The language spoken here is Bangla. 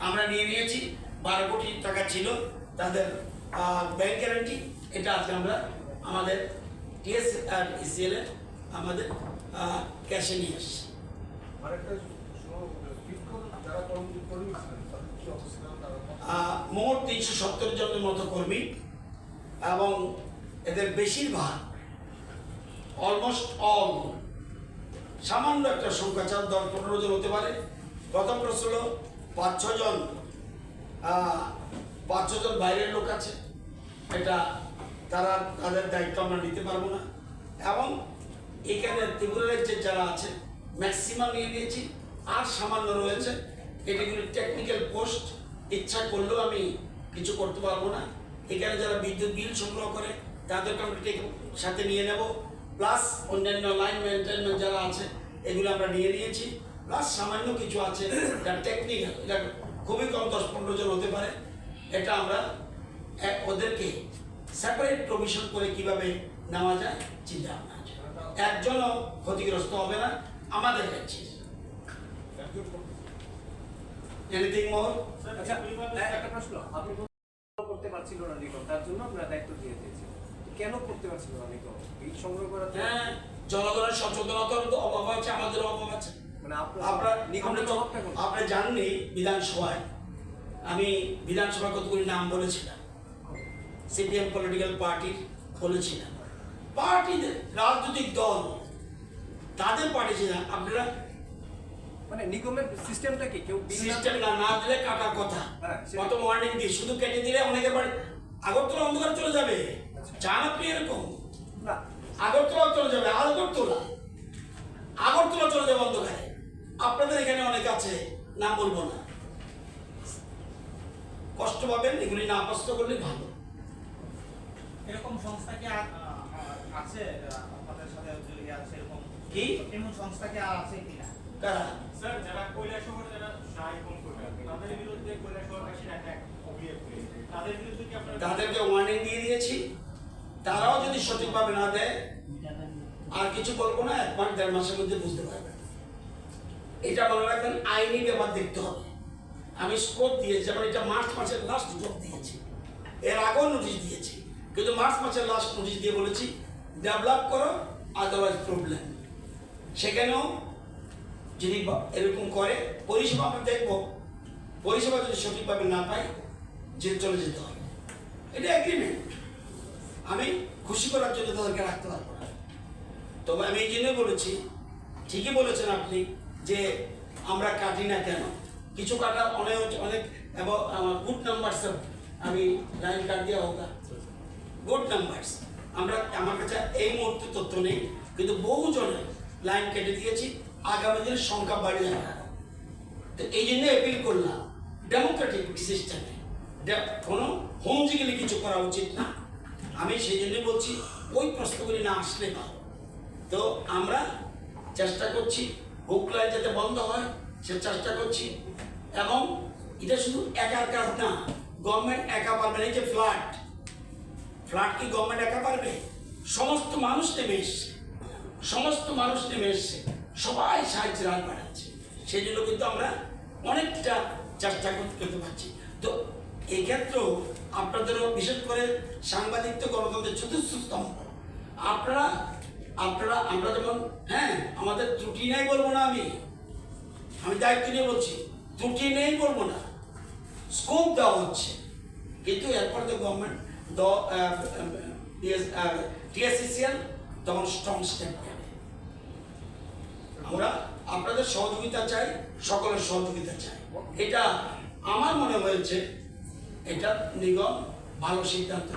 আমরা নিয়ে নিয়েছি। বারো কোটি টাকা ছিল তাদের ব্যাংক গ্যারান্টি এটা আজকে আমরা আমাদের টিএস আর ইসিএল এর আমাদের ক্যাশে নিয়ে আহ, মোট তিনশো সত্তর জনের মতো কর্মী এবং এদের বেশিরভাগ অলমোস্ট অল সামান্য একটা সংখ্যা চার দশ পনেরো জন হতে পারে। প্রথম প্রশ্ন পাঁচ ছজন পাঁচ ছজন বাইরের লোক আছে, এটা তারা তাদের দায়িত্ব আমরা নিতে পারব না। এবং এখানে ত্রিপুরা রাজ্যের যারা আছে ম্যাক্সিমাম নিয়ে নিয়েছি, আর সামান্য রয়েছে এটিগুলি টেকনিক্যাল পোস্ট ইচ্ছা করলেও আমি কিছু করতে পারব না। এখানে যারা বিদ্যুৎ বিল সংগ্রহ করে তাদেরকে আমরা সাথে নিয়ে নেব। প্লাস অন্যান্য লাইন মেনটেন্যান্স যারা আছে, এগুলো আমরা নিয়ে নিয়েছি। প্লাস সামান্য কিছু আছে। যা টেকনিক্যাল এটা খুবই কম দশ পনেরো জন হতে পারে। এটা আমরা ওদেরকে সেপারেট প্রভিশন করে কীভাবে নেওয়া যায় চিন্তা ভাবনা আছে। একজনও ক্ষতিগ্রস্ত হবে না আমাদের কাছে। এনিথিং মোর আচ্ছা একটা প্রশ্ন। আপনি করতে পারছিল না নিগম তার জন্য আপনার দায়িত্ব দিয়ে দিয়েছে। কেন করতে পারছিল না নিগম? বিল সংগ্রহ করা হ্যাঁ জনগণের সচেতনতার তো অভাব আছে আমাদের অভাব আছে। আপনার আপনার জাননি বিধানসভায়। আমি কতগুলি নাম বলেছিলাম। সিপিএম পলিটিক্যাল পার্টির বলেছিলাম। পার্টিদের রাজনৈতিক দল তাদের পার্টি ছিলাম আপনারা মানে নিগমের সিস্টেমটা কি? কেউ সিস্টেম না না দিলে কাটার কথা। হ্যাঁ, কত ওয়ার্নিং দিই। শুধু কেটে দিলে অনেকের বাড়ি আগরতলা অন্ধকার চলে যাবে। আচ্ছা। চান আপনি এরকম? না। আগরতলা চলে যাবে আগরতলা আগরতলা চলে যাবে অন্ধকারে আপনাদের এখানে অনেক নাম বলব না। কষ্ট পাবেন এগুলি না কষ্ট করলে ভালো। এরকম সংস্থা কি আছে আপনাদের সাথে জড়িয়ে আছে এরকম কি? এমন সংস্থা কি আর আছে কিনা? কারা? স্যার যারা কৈলাসহর যারা সাহায্য করে তাদের বিরুদ্ধে কৈলাসহরবাসীর একটা অভিযোগ করেছে তাদের বিরুদ্ধে কি আপনারা তাদেরকে ওয়ার্নিং দিয়ে দিয়েছি। তারাও যদি সঠিকভাবে না দেয় আর কিছু বলব না এক মাস দেড় মাসের মধ্যে বুঝতে পারবেন। এটা মনে রাখবেন, আইনি ব্যাপার দেখতে হবে। আমি স্কোপ দিয়েছি, যেমন এটা মার্চ মাসের লাস্ট স্কোপ দিয়েছি। এর আগেও নোটিশ দিয়েছি, কিন্তু মার্চ মাসের লাস্ট নোটিশ দিয়ে বলেছি ডেভেলপ করো আদারওয়াইজ প্রবলেম সেখানেও যদি এরকম করে, পরিষেবা আমরা দেখব। পরিষেবা যদি সঠিকভাবে না পাই যে চলে যেতে হবে। এটা এগ্রিমেন্ট আমি খুশি করার জন্য তাদেরকে রাখতে পারব না। তবে আমি এই জন্যই বলেছি, ঠিকই বলেছেন আপনি যে আমরা কাটি না কেন? কিছু কাটা অনেক অনেক এবং গুড নাম্বারস আমি লাইন কাট দেওয়া হোক গুড নাম্বারস আমরা, আমার কাছে এই মুহূর্তে তথ্য নেই, কিন্তু বহু জনের লাইন কেটে দিয়েছি, আগামী দিনের সংখ্যা বাড়িয়ে যাবে তো এই জন্য অ্যাপিল করলাম ডেমোক্রেটিক সিস্টেমে কোনো হোমজিক্যালি কিছু করা উচিত না। আমি সেই জন্য বলছি, ওই প্রশ্নগুলি না আসলে ভালো তো আমরা চেষ্টা করছি লাইন যাতে বন্ধ হয়, সে চেষ্টা করছি। এবং এটা শুধু একার কাজ না গভর্নমেন্ট একা পারবে না, এই যে ফ্ল্যাট ফ্ল্যাট কি গভর্নমেন্ট একা পারবে? সমস্ত মানুষ নেমে এসছে। সমস্ত মানুষ নেমে এসছে। সবাই সাহায্যের হাত বাড়াচ্ছে। সেই জন্য কিন্তু আমরা অনেকটা চেষ্টা করতে পারছি। তো এই ক্ষেত্রেও আপনাদেরও বিশেষ করে সাংবাদিকত্ব গণতন্ত্রের চতুর্থ স্তম্ভ। আপনারা আপনারা আমরা যেমন হ্যাঁ আমাদের ত্রুটি নেই বলব না আমি। আমি দায়িত্ব নিয়ে বলছি, ত্রুটি নেই বলব না। স্কোপ দেওয়া হচ্ছে। কিন্তু এরপর তো গভর্নমেন্ট টিএসসিসিএল তখন স্ট্রং স্টেপ আমরা আপনাদের সহযোগিতা চাই, সকলের সহযোগিতা চাই। এটা আমার মনে হয়েছে, এটা নিগম ভালো সিদ্ধান্ত